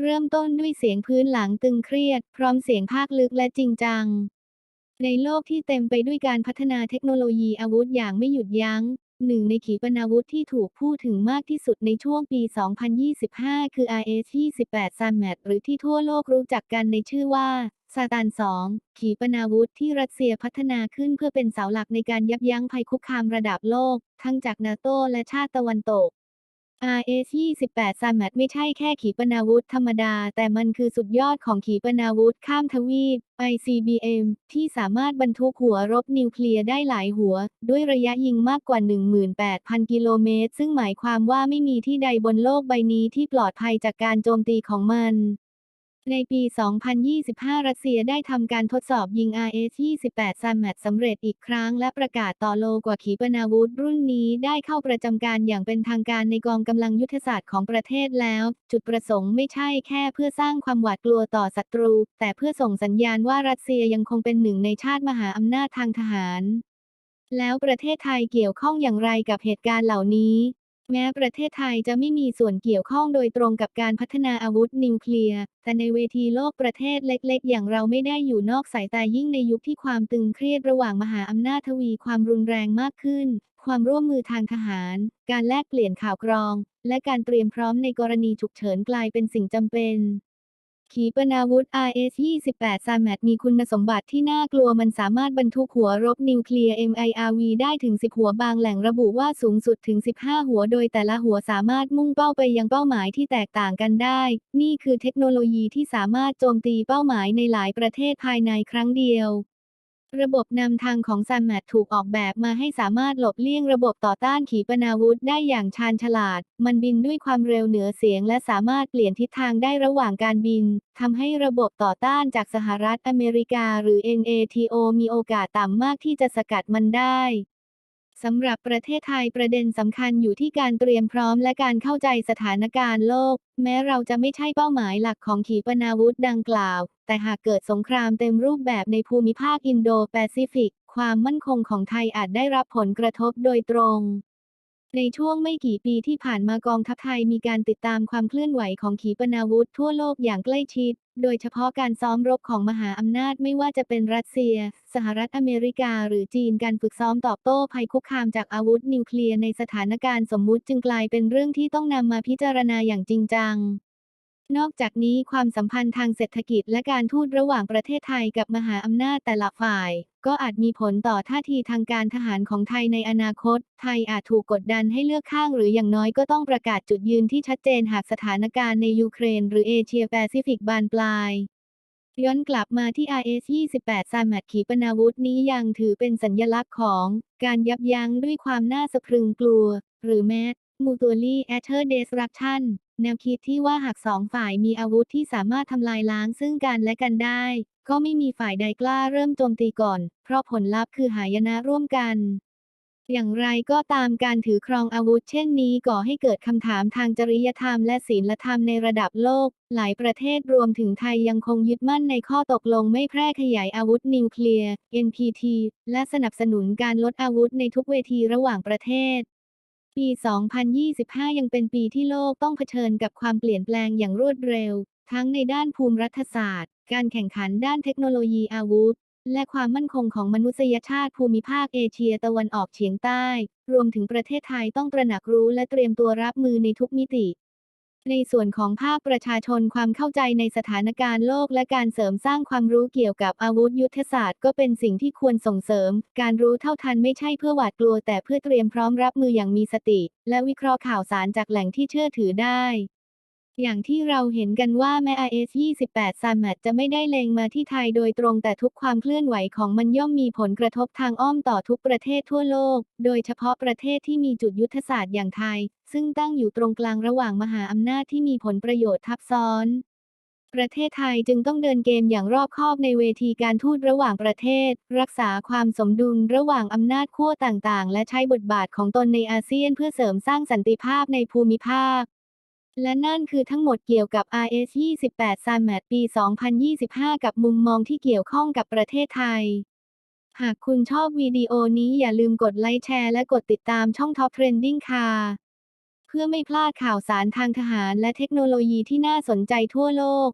เริ่มต้นด้วยเสียงพื้นหลังตึงเครียด พร้อมเสียงภาคลึกและจริงจัง ในโลกที่เต็มไปด้วยการพัฒนาเทคโนโลยีอาวุธอย่างไม่หยุดยัง้ง หนึ่งในขีปนาวุธที่ถูกพูดถึงมากที่สุดในช่วงปี 2025 คือ RS-28 SAMAT หรือที่ทั่วโลกรู้จักกันในชื่อว่าซาตาน2 ขีปนาวุธที่รัสเซียพัฒนาขึ้นเพื่อเป็นเสาหลักในการยับยั้งภัยคุกคามระดับโลก ทั้งจากนาโตและชาติตะวันตก RS-28 SAMAT ไม่ใช่แค่ขีปนาวุธธรรมดา แต่มันคือสุดยอดของขีปนาวุธข้ามทวีป ICBM ที่สามารถบรรทุกหัวรบนิวเคลียร์ได้หลายหัว ด้วยระยะยิงมากกว่า 18,000 กิโลเมตร ซึ่งหมายความว่าไม่มีที่ใดบนโลกใบนี้ที่ปลอดภัยจากการโจมตีของมัน ในปี 2025 รัสเซียได้ทำการทดสอบยิง RS-28 SAMAT สำเร็จอีกครั้ง และประกาศต่อโลกว่าขีปนาวุธรุ่นนี้ได้เข้าประจำการอย่างเป็นทางการในกองกำลังยุทธศาสตร์ของประเทศแล้ว จุดประสงค์ไม่ใช่แค่เพื่อสร้างความหวาดกลัวต่อศัตรู แต่เพื่อส่งสัญญาณว่ารัสเซียยังคงเป็นหนึ่งในชาติมหาอำนาจทางทหาร แล้วประเทศไทยเกี่ยวข้องอย่างไรกับเหตุการณ์เหล่านี้ แม้ประเทศไทยจะไม่มีส่วนเกี่ยวข้องโดยตรงกับการพัฒนาอาวุธนิวเคลียร์ แต่ในเวทีโลกประเทศเล็กๆ อย่างเราไม่ได้อยู่นอกสายตายิ่งในยุคที่ความตึงเครียดระหว่างมหาอำนาจทวีความรุนแรงมากขึ้น ความร่วมมือทางทหาร การแลกเปลี่ยนข่าวกรอง และการเตรียมพร้อมในกรณีฉุกเฉินกลายเป็นสิ่งจำเป็น ขีปนาวุธ RS-28 SAMAT มีคุณสมบัติที่น่ากลัวมันสามารถบรรทุกหัวรบนิวเคลียร์ MIRV ได้ถึง 10 หัวบางแหล่งระบุว่าสูงสุดถึง 15 หัวโดยแต่ละหัวสามารถมุ่งเป้าไปยังเป้าหมายที่แตกต่างกันได้ นี่คือเทคโนโลยีที่สามารถโจมตีเป้าหมายในหลายประเทศภายในครั้งเดียว ระบบนำทางของซัมแมทถูกออกแบบมาให้สามารถหลบเลี่ยงระบบต่อต้านขีปนาวุธได้อย่างชาญฉลาด มันบินด้วยความเร็วเหนือเสียง และสามารถเปลี่ยนทิศทางได้ระหว่างการบิน ทำให้ระบบต่อต้านจากสหรัฐอเมริกาหรือ NATO มีโอกาสต่ำมากที่จะสกัดมันได้ สำหรับประเทศไทยประเด็นสำคัญอยู่ที่การเตรียมพร้อมและการเข้าใจสถานการณ์โลก แม้เราจะไม่ใช่เป้าหมายหลักของขีปนาวุธดังกล่าว แต่หากเกิดสงครามเต็มรูปแบบในภูมิภาคอินโดแปซิฟิก ความมั่นคงของไทยอาจได้รับผลกระทบโดยตรง ในช่วงไม่กี่ปีที่ผ่านมากองทัพไทยมีการติดตามความเคลื่อนไหวของขีปนาวุธทั่วโลกอย่างใกล้ชิด โดยเฉพาะการซ้อมรบของมหาอำนาจไม่ว่าจะเป็นรัสเซีย สหรัฐอเมริกา หรือจีนการฝึกซ้อมตอบโต้ภัยคุกคามจากอาวุธนิวเคลียร์ในสถานการณ์สมมุติจึงกลายเป็นเรื่องที่ต้องนำมาพิจารณาอย่างจริงจัง นอกจากนี้ความสัมพันธ์ทางเศรษฐกิจและการทูตระหว่างประเทศไทยกับมหาอำนาจแต่ละฝ่าย ก็อาจมีผลต่อท่าทีทางการทหารของไทยในอนาคต ไทยอาจถูกกดดันให้เลือกข้างหรืออย่างน้อยก็ต้องประกาศจุดยืนที่ชัดเจนหากสถานการณ์ในยูเครน หรือเอเชียแปซิฟิกบานปลายย้อนกลับมาที่ RS-28 SAMAT ขีปนาวุธนี้ยังถือเป็นสัญลักษณ์ของ การยับยั้งด้วยความน่าสะพรึงกลัว หรือแม้ Mutually Assured Destruction แนวคิดที่ว่าหากสองฝ่ายมีอาวุธที่สามารถทำลายล้างซึ่งกันและกันได้ ก็ไม่มีฝ่ายใดกล้าเริ่มโจมตีก่อน เพราะผลลัพธ์คือหายนะร่วมกัน อย่างไรก็ตามการถือครองอาวุธเช่นนี้ก่อให้เกิดคำถามทางจริยธรรมและศีลธรรมในระดับโลก หลายประเทศรวมถึงไทยยังคงยึดมั่นในข้อตกลงไม่แพร่ขยายอาวุธนิวเคลียร์ NPT และสนับสนุนการลดอาวุธในทุกเวทีระหว่างประเทศ ปี 2025 ยังเป็นปีที่โลกต้องเผชิญกับความเปลี่ยนแปลงอย่างรวดเร็ว ทั้งในด้านภูมิรัฐศาสตร์ การแข่งขันด้านเทคโนโลยีอาวุธ และความมั่นคงของมนุษยชาติภูมิภาคเอเชียตะวันออกเฉียงใต้ รวมถึงประเทศไทยต้องตระหนักรู้และเตรียมตัวรับมือในทุกมิติ ในส่วนของภาคประชาชนความเข้าใจในสถานการณ์โลกและการเสริมสร้างความรู้เกี่ยวกับอาวุธยุทธศาสตร์ก็เป็นสิ่งที่ควรส่งเสริม การรู้เท่าทันไม่ใช่เพื่อหวาดกลัวแต่เพื่อเตรียมพร้อมรับมืออย่างมีสติ และวิเคราะห์ข่าวสารจากแหล่งที่เชื่อถือได้ อย่างที่เราเห็นกันว่าแม้ RS-28 SAMAT จะไม่ได้เล็งมาที่ไทยโดยตรงแต่ทุกความเคลื่อนไหวของมันย่อมมีผลกระทบทางอ้อมต่อทุกประเทศทั่วโลก โดยเฉพาะประเทศที่มีจุดยุทธศาสตร์อย่างไทย ซึ่งตั้งอยู่ตรงกลางระหว่างมหาอำนาจที่มีผลประโยชน์ทับซ้อน ประเทศไทยจึงต้องเดินเกมอย่างรอบคอบในเวทีการทูตระหว่างประเทศ รักษาความสมดุลระหว่างอำนาจขั้วต่างๆ และใช้บทบาทของตนในอาเซียนเพื่อเสริมสร้างสันติภาพในภูมิภาค และนั่นคือทั้งหมดเกี่ยวกับ RS-28 Summit ปี 2025 กับมุมมองที่เกี่ยวข้องกับประเทศไทย หากคุณชอบวิดีโอนี้อย่าลืมกดไลค์แชร์และกดติดตามช่อง Top Trending ค่ะ เพื่อไม่พลาดข่าวสารทางทหารและเทคโนโลยีที่น่าสนใจทั่วโลก